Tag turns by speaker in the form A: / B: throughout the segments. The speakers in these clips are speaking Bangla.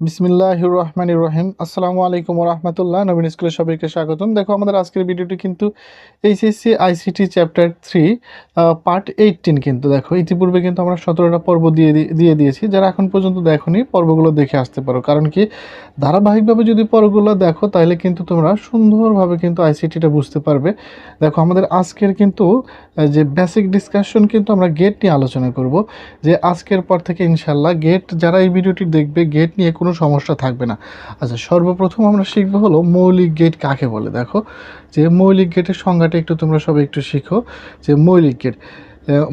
A: বিসমিল্লাহ রহমান রহিম। আসসালামু আলাইকুম রহমতুল্লাহ নবীন স্কুলের সবাইকে স্বাগতম। দেখো, আমাদের আজকের ভিডিওটি কিন্তু HSC ICT chapter three part eighteen কিন্তু দেখো। ইতিপূর্বে কিন্তু আমরা সতেরোটা পর্ব দিয়ে দিয়ে দিয়েছি। যারা এখন পর্যন্ত দেখোনি, পর্বগুলো দেখে আসতে পারো। কারণ কি, ধারাবাহিকভাবে যদি পর্বগুলো দেখো, তাহলে কিন্তু তোমরা সুন্দরভাবে কিন্তু আইসিটিটা বুঝতে পারবে। দেখো, আমাদের আজকের কিন্তু যে বেসিক ডিসকাশন কিন্তু আমরা গেট নিয়ে আলোচনা করব। যে আজকের পর থেকে ইনশাল্লাহ গেট যারা এই ভিডিওটি দেখবে গেট নিয়ে কোনো সমস্যা থাকবে না। আচ্ছা সর্বপ্রথম আমরা শিখব হলো মৌলিক গেট কাকে বলে? দেখো, যে মৌলিক গেটের সংজ্ঞাটা একটু তোমরা সবাই একটু শিখো। যে মৌলিক গেট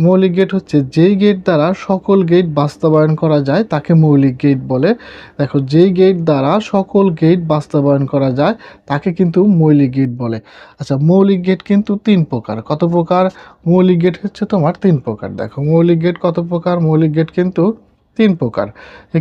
A: মৌলিক গেট হচ্ছে যেই গেট দ্বারা সকল গেট বাস্তবায়ন করা যায়, তাকে মৌলিক গেট বলে। দেখো, যেই গেট দ্বারা সকল গেট বাস্তবায়ন করা যায়, তাকে কিন্তু মৌলিক গেট বলে। আচ্ছা মৌলিক গেট কিন্তু তিন প্রকার। কত প্রকার? মৌলিক গেট হচ্ছে তোমার তিন প্রকার। দেখো, মৌলিক গেট কত প্রকার? মৌলিক গেট কিন্তু তিন প্রকার।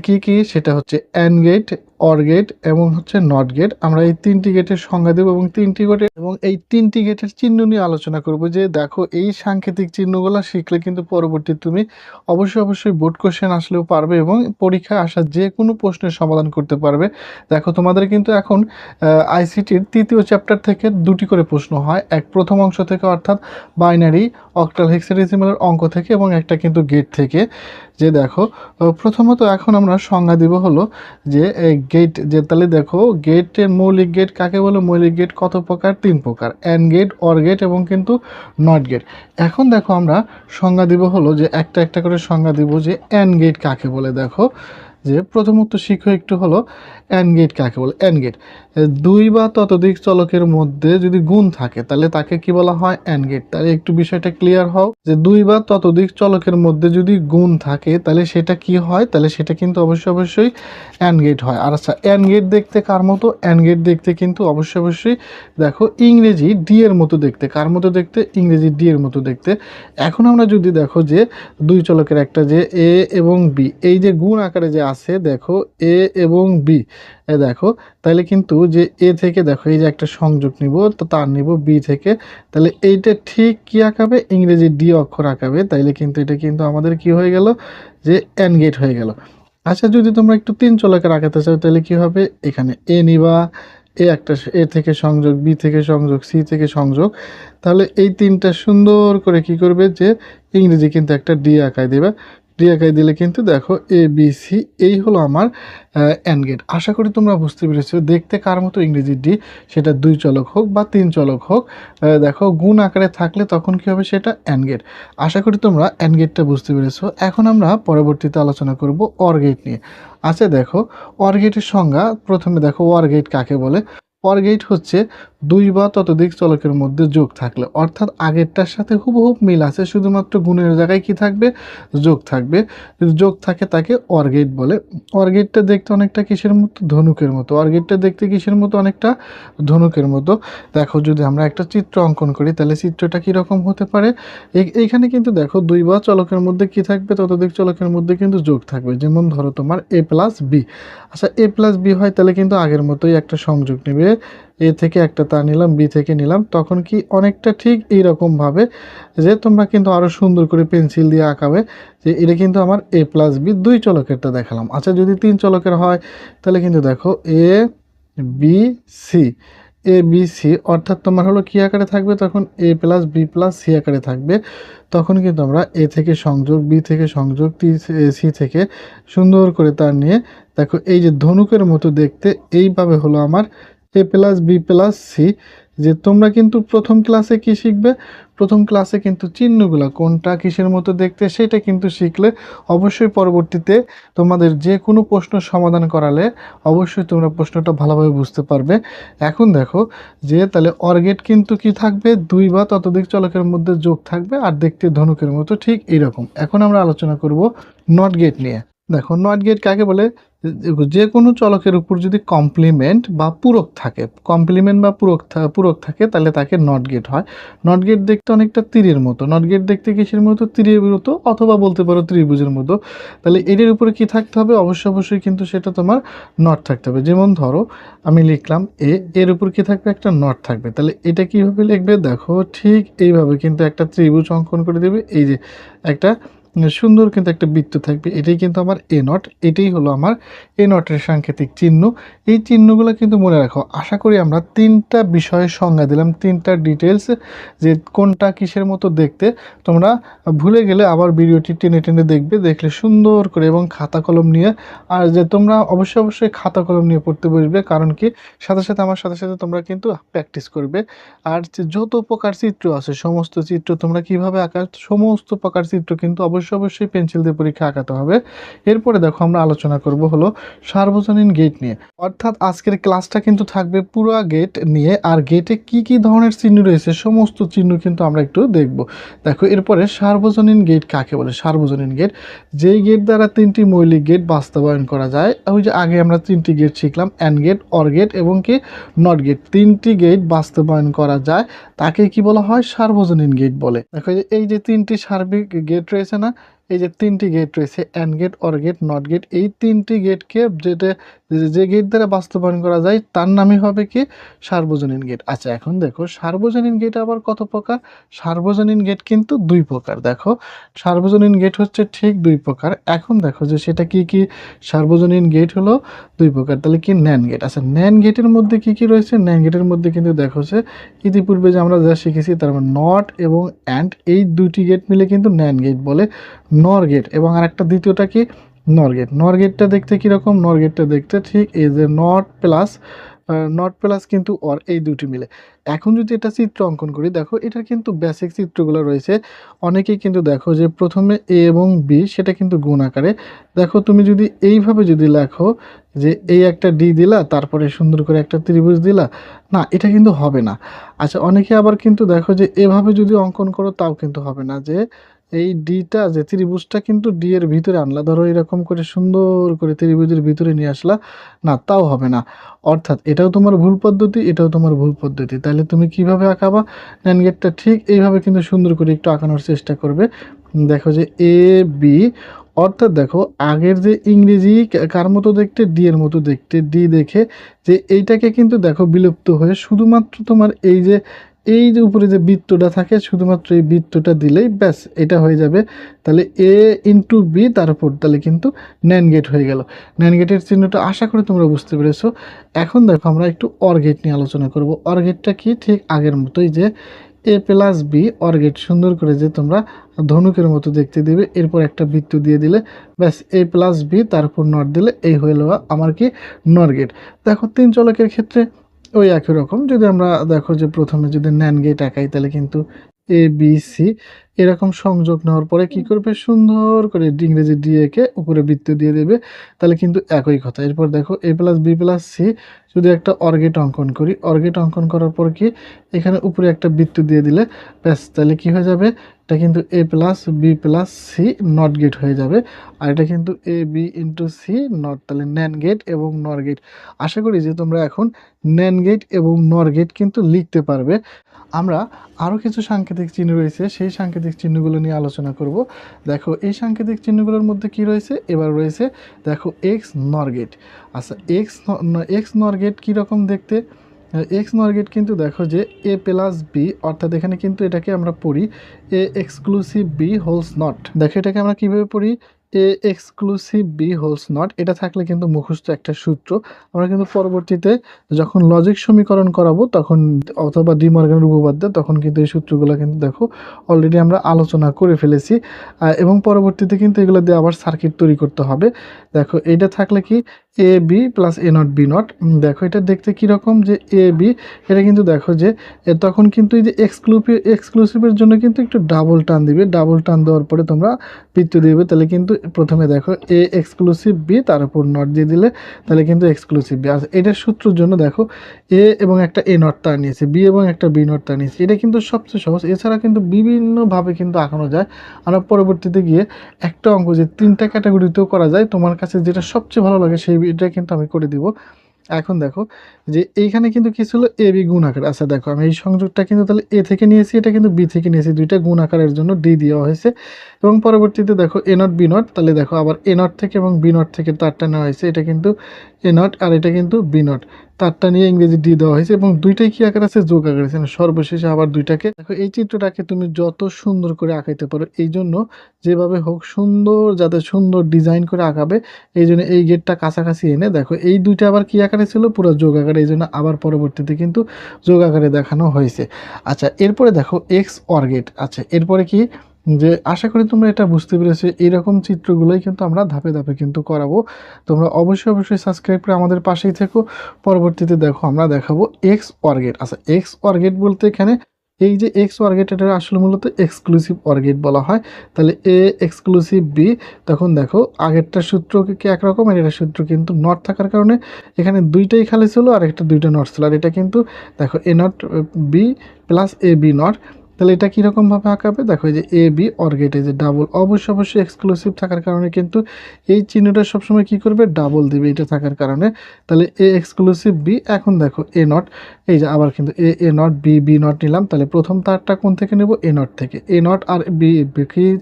A: কি কি? সেটা হচ্ছে অ্যান গেট অর গেট এবং হচ্ছে নট গেট আমরা এই তিনটি গেটের সংজ্ঞা দেবো এবং তিনটি গেটের এবং এই তিনটি গেটের চিহ্ন নিয়ে আলোচনা করব যে দেখো এই সাংকেতিক চিহ্নগুলো শিখলে কিন্তু পরবর্তী তুমি অবশ্যই অবশ্যই বোর্ড কোশ্চেন আসলেও পারবে এবং পরীক্ষায় আসা যে কোনো প্রশ্নের সমাধান করতে পারবে। দেখো তোমাদের কিন্তু এখন আইসিটির তৃতীয় চ্যাপ্টার থেকে দুটি করে প্রশ্ন হয়। এক প্রথম অংশ থেকে অর্থাৎ বাইনারি অক্টাল হেক্সাডেসিমালের অঙ্ক থেকে এবং একটা কিন্তু গেট থেকে। যে দেখো প্রথমত এখন আমরা সংজ্ঞা দিব হলো যে গেট যে তাহলে দেখো গেটের মৌলিক গেট কাকে বলে? মৌলিক গেট কত প্রকার? তিন প্রকার। অ্যান্ড গেট অর গেট এবং কিন্তু নট গেট এখন দেখো আমরা সংজ্ঞা দিব হলো যে একটা একটা করে সংজ্ঞা দিব যে অ্যান্ড গেট কাকে বলে? দেখো যে প্রথমত শিখো একটু হলো অ্যান গেট কাকে বলে? অ্যান গেট দুই বা ততোধিক চলকের মধ্যে যদি গুণ থাকে, তাহলে তাকে কি বলা হয়? অ্যান গেট তাহলে একটু বিষয়টা ক্লিয়ার হও যে দুই বা ততোধিক চলকের মধ্যে যদি গুণ থাকে, তাহলে সেটা কি হয়? তাহলে সেটা কিন্তু অবশ্যই অবশ্যই অ্যান গেট হয়। আর আচ্ছা অ্যান গেট দেখতে কার মতো? অ্যান গেট দেখতে কিন্তু অবশ্যই অবশ্যই দেখো ইংরেজি ডি এর মতো দেখতে, কার মতো দেখতে? ইংরেজি ডি এর মতো দেখতে। এখন আমরা যদি দেখো যে দুই চলকের একটা যে এ এবং বি এই যে গুণ আকারে যে আছে, দেখো এ এবং বি এ দেখো তাহলে কিন্তু যে এ থেকে দেখো, এই যে একটা সংযোগ নিব, তো তার নিব বি থেকে। তাহলে এইটা ঠিক কি আঁকাবে? ইংরেজি ডি অক্ষর আঁকাবে। তাইলে কিন্তু এটা কিন্তু আমাদের কি হয়ে গেল? যে এন গেট হয়ে গেল। আচ্ছা যদি তোমরা একটু তিন চলকের আঁকাতে চাও তাহলে কি হবে? এখানে এ নিবা। এ একটা এ থেকে সংযোগ বি থেকে সংযোগ সি থেকে সংযোগ। তাহলে এই তিনটা সুন্দর করে কি করবে? যে ইংরেজি কিন্তু একটা ডি আঁকায় দেবে। আঁকায় দিলে কিন্তু দেখো এ বি সি এই হলো আমার অ্যান গেট আশা করি তোমরা বুঝতে পেরেছ। দেখতে কার মতো ইংরেজি ডি সেটা দুই চলক হোক বা তিন চলক হোক দেখো গুণ আকারে থাকলে তখন কি হবে সেটা অ্যান গেট আশা করি তোমরা অ্যান গেটটা বুঝতে পেরেছ। এখন আমরা পরবর্তীতে আলোচনা করব অর গেট নিয়ে। আচ্ছা দেখো অর গেটের সংজ্ঞা প্রথমে দেখো অর গেট কাকে বলে? অর গেট হচ্ছে দুই বা ততোধিক চলকের মধ্যে যোগ থাকলে, অর্থাৎ আগেরটার সাথে হুবহুব মিল আছে, শুধুমাত্র গুণের জায়গায় কি থাকবে? যোগ থাকবে। যোগ থাকে তাকে অর্গেট বলে। অর্গেটটা দেখতে অনেকটা কিসের মতো? ধনুকের মতো। অর্গেটটা দেখতে কিসের মতো? অনেকটা ধনুকের মতো। দেখো, যদি আমরা একটা চিত্র অঙ্কন করি, তাহলে চিত্রটা কীরকম হতে পারে? এই- এইখানে কিন্তু দেখো, দুই বা চলকের মধ্যে কি থাকবে? ততোধিক চলকের মধ্যে কিন্তু যোগ থাকবে। যেমন ধরো তোমার এ প্লাস বি। আচ্ছা এ প্লাস বি হয়, তাহলে কিন্তু আগের মতোই একটা সংযোগ নেবে। এ থেকে একটা তার নিলাম, বি থেকে নিলাম, তখন কি অনেকটা ঠিক এইরকমভাবে যে তোমরা কিন্তু আরও সুন্দর করে পেন্সিল দিয়ে আঁকাবে, যে এটা কিন্তু আমার এ প্লাস বি দুই চলকেরটা দেখালাম। আচ্ছা যদি তিন চলকের হয়, তাহলে কিন্তু দেখো A, B, C. A, B, C, অর্থাৎ তোমার হলো কী আকারে থাকবে? তখন A plus B plus C আকারে থাকবে। তখন কিন্তু আমরা এ থেকে সংযোগ, বি থেকে সংযোগ, টি সি থেকে সুন্দর করে তার নিয়ে, দেখো এই যে ধনুকের মতো দেখতে, এইভাবে হলো আমার A plus B plus C যে তোমরা কিন্তু প্রথম ক্লাসে কি শিখবে? প্রথম ক্লাসে কিন্তু চিহ্নগুলো কোনটা কিসের মতো দেখতে সেটা কিন্তু শিখলে অবশ্যই পরবর্তীতে তোমাদের যে কোনো প্রশ্ন সমাধান করালে অবশ্যই তোমরা প্রশ্নটা ভালোভাবে বুঝতে পারবে। এখন দেখো যে তাহলে অর্গেট কিন্তু কি থাকবে? দুই বা ততোধিক চলকের মধ্যে যোগ থাকবে আর দেখতে ধনুকের মতো ঠিক এইরকম। এখন আমরা আলোচনা করব নট গেট নিয়ে। দেখো নট গেট কাকে বলে? যে- কোনো চলকের উপর যদি কমপ্লিমেন্ট বা পূরক থাকে কমপ্লিমেন্ট বা পূরক পূরক থাকে, তাহলে তাকে নট গেট হয়। নট গেট দেখতে অনেকটা তীরের মতো। নট গেট দেখতে কিসের মতো? তীরের মতো, অথবা বলতে পারো ত্রিভুজের মতো। তাহলে এটার উপরে কি থাকতে হবে? অবশ্যই অবশ্যই কিন্তু সেটা তোমার নট থাকতে হবে। যেমন ধরো, আমি লিখলাম, এ, এর উপর কি থাকবে? একটা নট থাকবে। তাহলে এটা কীভাবে লিখবে? দেখো, ঠিক এইভাবে কিন্তু একটা ত্রিভুজ অঙ্কন করে দেবে। এই যে একটা সুন্দর কিন্তু একটা বৃত্ত থাকবে। এটাই কিন্তু আমার এ নট এটাই হলো আমার এ নটের সাংকেতিক চিহ্ন। এই চিহ্নগুলো কিন্তু মনে রাখো, আশা করি আমরা তিনটা বিষয়ে সংজ্ঞা দিলাম, তিনটা ডিটেলস যে কোনটা কিসের মতো দেখতে। তোমরা ভুলে গেলে আবার ভিডিওটি টেনে টেনে দেখবে, দেখলে সুন্দর করে এবং খাতা কলম নিয়ে, আর যে তোমরা অবশ্যই অবশ্যই খাতা কলম নিয়ে পড়তে বসবে, কারণ কি? সাথে সাথে আমার সাথে সাথে তোমরা কিন্তু প্র্যাকটিস করবে। আর যত প্রকার চিত্র আছে, সমস্ত চিত্র তোমরা কীভাবে আঁকা, সমস্ত প্রকার চিত্র কিন্তু অবশ্যই অবশ্যই অবশ্যই পেন্সিল দিয়ে পরীক্ষা আঁকাতে হবে। এরপরে দেখো আমরা আলোচনা করব হলো সার্বজনীন গেট নিয়ে। অর্থাৎ আজকের ক্লাসটা কিন্তু থাকবে পুরো গেট নিয়ে, আর গেটে কি কি ধরনের চিহ্ন রয়েছে, সমস্ত চিহ্ন কিন্তু আমরা একটু দেখব। দেখো, এরপরে সার্বজনীন গেট কাকে বলে? সার্বজনীন গেট যেই গেট দ্বারা তিনটি মৌলিক গেট বাস্তবায়ন করা যায়, ওই যে আগে আমরা তিনটি গেট শিখলাম অ্যান্ড গেট অর গেট এবং কি নট গেট তিনটি গেট বাস্তবায়ন করা যায়, তাকে কি বলা হয়? সার্বজনীন গেট বলে। দেখো, এই যে তিনটি সার্বিক গেট রয়েছে না এই যে তিনটি গেট রয়েছে and gate or gate not gate এই তিনটি গেটকে যেটা, যে- গেট দ্বারা বাস্তবায়ন করা যায়, তার নামই হবে কি? সার্বজনীন গেট আচ্ছা এখন দেখো, সার্বজনীন গেট আবার কত প্রকার? সার্বজনীন গেট কিন্তু দুই প্রকার। দেখো, সার্বজনীন গেট হচ্ছে ঠিক দুই প্রকার। এখন দেখো যে সেটা কি কি? সার্বজনীন গেট হলো দুই প্রকার। তাহলে কি ন্যান গেট আচ্ছা ন্যান গেটের মধ্যে কি কি রয়েছে? ন্যান গেটের মধ্যে কিন্তু দেখো যে, ইতিপূর্বে যে আমরা যা শিখেছি, তার মানে নট এবং অ্যান্ড এই দুটি গেট মিলে কিন্তু ন্যান গেট বলে। নর গেট এবং আরেকটা দ্বিতীয়টা কি নর গেট নর গেটটা দেখতে কীরকম? নর গেটটা দেখতে ঠিক এই যে নট প্লাস নট প্লাস কিন্তু অর এই দুটি মিলে। এখন যদি এটা চিত্র অঙ্কন করি, দেখো এটার কিন্তু বেসিক চিত্রগুলো রয়েছে। অনেকেই কিন্তু দেখো যে প্রথমে এ এবং বি সেটা কিন্তু গুণ আকারে। দেখো তুমি যদি এইভাবে যদি লেখো যে এই একটা ডি দিলা, তারপরে সুন্দর করে একটা ত্রিভুজ দিলা, না, এটা কিন্তু হবে না। আচ্ছা অনেকে আবার কিন্তু দেখো যে এভাবে যদি অঙ্কন করো, তাও কিন্তু হবে না যে এই ডিটা যে ত্রিভুজটা কিন্তু ডি এর ভিতরে আনলা। ধরো এরকম করে সুন্দর করে ত্রিভুজের ভিতরে নিয়ে আসলা। না, তাও হবে না। অর্থাৎ এটাও তোমার ভুল পদ্ধতি, এটাও তোমার ভুল পদ্ধতি। তাহলে তুমি কীভাবে আঁকাবা? ন্যান গেটটা ঠিক এইভাবে কিন্তু সুন্দর করে একটু আঁকানোর চেষ্টা করবে। দেখো যে এ বি অর্থাৎ দেখো, আগের যে ইংরেজি কার মতো দেখতে? ডি এর মতো দেখতে। ডি দেখে যে এইটাকে কিন্তু দেখো বিলুপ্ত হয়ে শুধুমাত্র তোমার এই যে এই যে উপরে যে বৃত্তটা থাকে, শুধুমাত্র এই বৃত্তটা দিলেই ব্যাস, এটা হয়ে যাবে। তাহলে এ ইন্টু বি তার উপর তাহলে কিন্তু ন্যান গেট হয়ে গেল। ন্যান গেটের চিহ্নটা আশা করি তোমরা বুঝতে পেরেছ। এখন দেখো আমরা একটু অর গেট নিয়ে আলোচনা করব। অর গেটটা কি? ঠিক আগের মতোই যে A plus B or gate সুন্দর করে যে তোমরা ধনুকের মতো দেখতে দিবে, এরপর একটা বৃত্ত দিয়ে দিলে, ব্যাস এ প্লাস বি তার উপর নট দিলে, এই হয়ে আমার কি নর গেট দেখো তিন চলকের ক্ষেত্রে ওই একই রকম। যদি আমরা দেখো যে প্রথমে যদি ন্যান গেট আঁকাই, তাহলে কিন্তু এ বি সি এরকম সংযোগ নেওয়ার পরে কি করবে? সুন্দর করে ইংরেজি দিয়ে কে উপরে বৃত্ত দিয়ে দেবে। তাহলে কিন্তু একই কথা। এরপর দেখো A plus B plus C যদি একটা অর্গেট অঙ্কন করি অর্গেট অঙ্কন করার পর কি এখানে উপরে একটা বৃত্ত দিয়ে দিলে ব্যাস তাহলে কি হয়ে যাবে? এটা কিন্তু A plus B plus C not gate হয়ে যাবে। আর এটা কিন্তু A B into C not তাহলে ন্যান গেট এবং নর গেট আশা করি যে তোমরা এখন ন্যান গেট এবং নর গেট কিন্তু লিখতে পারবে। আমরা আরও কিছু সাংকেতিক চিহ্ন রয়েছে সেই সাংকেতিক চিহ্নগুলো নিয়ে আলোচনা করব। দেখো, এই সাংকেতিক চিহ্নগুলোর মধ্যে কি রয়েছে? এবার রয়েছে, দেখো এক্স নরগেট আচ্ছা এক্স এক্স নরগেট কীরকম দেখতে? এক্স নরগেট কিন্তু দেখো যে এ প্লাস বি অর্থাৎ এখানে কিন্তু এটাকে আমরা পড়ি A exclusive B whole's not দেখো, এটাকে আমরা কীভাবে পড়ি? A exclusive B whole's not এটা থাকলে কিন্তু মুখস্থ একটা সূত্র। আমরা কিন্তু পরবর্তীতে যখন লজিক সমীকরণ করাবো, তখন অথবা ডিমর্গানের উপপাদ্য, তখন কিন্তু এই সূত্রগুলো কিন্তু দেখো অলরেডি আমরা আলোচনা করে ফেলেছি। এবং পরবর্তীতে কিন্তু এগুলো দিয়ে আবার সার্কিট তৈরি করতে হবে। দেখো, এটা থাকলে কি? A B plus A not B not দেখো, এটা দেখতে কীরকম যে এ বি এটা কিন্তু দেখো যে তখন কিন্তু এই যে এক্সক্লুসিভ এক্সক্লুসিভের জন্য কিন্তু একটু ডাবল টান দিবে। ডাবল টান দেওয়ার পরে তোমরা বৃত্ত দিবে। তাহলে কিন্তু প্রথমে দেখো এ এক্সক্লুসিভ বি তার উপর নট দিয়ে দিলে, তাহলে কিন্তু এক্সক্লুসিভ বি আর এটার সূত্রের জন্য দেখো এ এবং একটা এ নট তার নিয়েছে বি এবং একটা বি নট তার নিয়েছে। এটা কিন্তু সবচেয়ে সহজ। এছাড়া কিন্তু বিভিন্নভাবে কিন্তু আঁকানো যায়। আমরা পরবর্তীতে গিয়ে একটা অঙ্ক যে তিনটা ক্যাটাগরিতেও করা যায়, তোমার কাছে যেটা সবচেয়ে ভালো লাগে সেই এটা কিন্তু আমি করে দিব। এখন দেখো যে এইখানে কিন্তু কি ছিল? এ, বি গুণ আকার। আচ্ছা দেখো, আমি এই সংযোগটা কিন্তু তাহলে এ থেকে নিয়েছি, এটা কিন্তু বি থেকে নিয়েছি। দুইটা গুণ আকারের জন্য ডি দেওয়া হয়েছে। এবং পরবর্তীতে দেখো, এ নট, বি নট। তাহলে দেখো, আবার এ নট থেকে এবং বি নট থেকে তারটা নেওয়া হয়েছে। এটা কিন্তু এ নট আর এটা কিন্তু বি নট। তারটা নিয়ে ইংরেজি ডি দেওয়া হয়েছে এবং দুইটাই কি আকার আছে? যোগ আকার আছে। মানে সর্বশেষে আবার দুইটাকে দেখো, এই চিত্রটাকে তুমি যত সুন্দর করে আঁকাইতে পারো, এই জন্য যেভাবে হোক সুন্দর, যাতে সুন্দর ডিজাইন করে আঁকাবে, এই জন্য এই গেটটা কাছাকাছি এনে দেখো, এই দুইটা আবার কি আকারে ছিল? পুরো যোগ আকারে এই জন্য আবার পরবর্তীতে কিন্তু যোগ আকারে দেখানো হয়েছে। আচ্ছা এরপরে দেখো এক্স অর্গেট আচ্ছা এরপরে কি? যে আশা করি তোমরা এটা বুঝতে পেরেছ, এইরকম চিত্রগুলোই কিন্তু আমরা ধাপে ধাপে কিন্তু করাবো। তোমরা অবশ্যই অবশ্যই সাবস্ক্রাইব করে আমাদের পাশেই থেকো। পরবর্তীতে দেখো, আমরা দেখাবো এক্স অর্গেট আচ্ছা এক্স অর্গেট বলতে এখানে এই যে এক্স অর্গেট এটা আসলে মূলত এক্সক্লুসিভ অর্গেট বলা হয়। তাহলে এ এক্সক্লুসিভ বি তখন দেখো আগেরটা সূত্র কি একরকম, আর এটা সূত্র কিন্তু নট থাকার কারণে এখানে দুইটাই খালি ছিল, আর একটা দুইটা নট ছিল। আর এটা কিন্তু দেখো A not B plus A B not তাহলে এটা কীরকমভাবে আঁকাবে? দেখো যে এ বি অর্গেট এই যে ডাবল অবশ্যই অবশ্যই এক্সক্লুসিভ থাকার কারণে কিন্তু এই চিহ্নটা সবসময় কি করবে? ডাবল দিবে এটা থাকার কারণে। তাহলে এ এক্সক্লুসিভ বি এখন দেখো এ নট এই যে আবার কিন্তু A A not B B not নিলাম। তাহলে প্রথম তারটা কোন থেকে নেব? এ নট থেকে। এ নট আর বি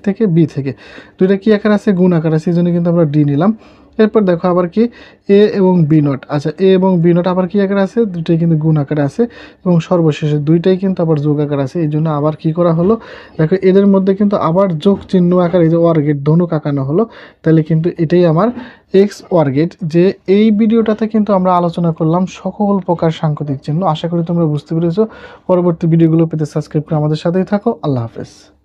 A: থেকে? বি থেকে। দুইটা কি আকার আছে? গুণ আকার আছে, এই জন্য কিন্তু আমরা ডি নিলাম। এরপর দেখো আবার কি? এ এবং বি নট আচ্ছা এ এবং বি নট আবার কি আকারে আছে? দুইটাই কিন্তু গুণ আকারে আছে এবং সর্বশেষে দুইটাই কিন্তু আবার যোগ আকার আছে। এই জন্য আবার কি করা হলো? দেখো, এদের মধ্যে কিন্তু আবার যোগ চিহ্ন আকার এই যে ওয়ার্গেট ধনুক আঁকানো হলো, তাহলে কিন্তু এটাই আমার এক্স ওয়ার্গেট যে এই ভিডিওটাতে কিন্তু আমরা আলোচনা করলাম সকল প্রকার সাংকেতিক চিহ্ন। আশা করি তোমরা বুঝতে পেরেছ। পরবর্তী ভিডিওগুলো পেতে সাবস্ক্রাইব করে আমাদের সাথেই থাকো। আল্লাহ হাফেজ।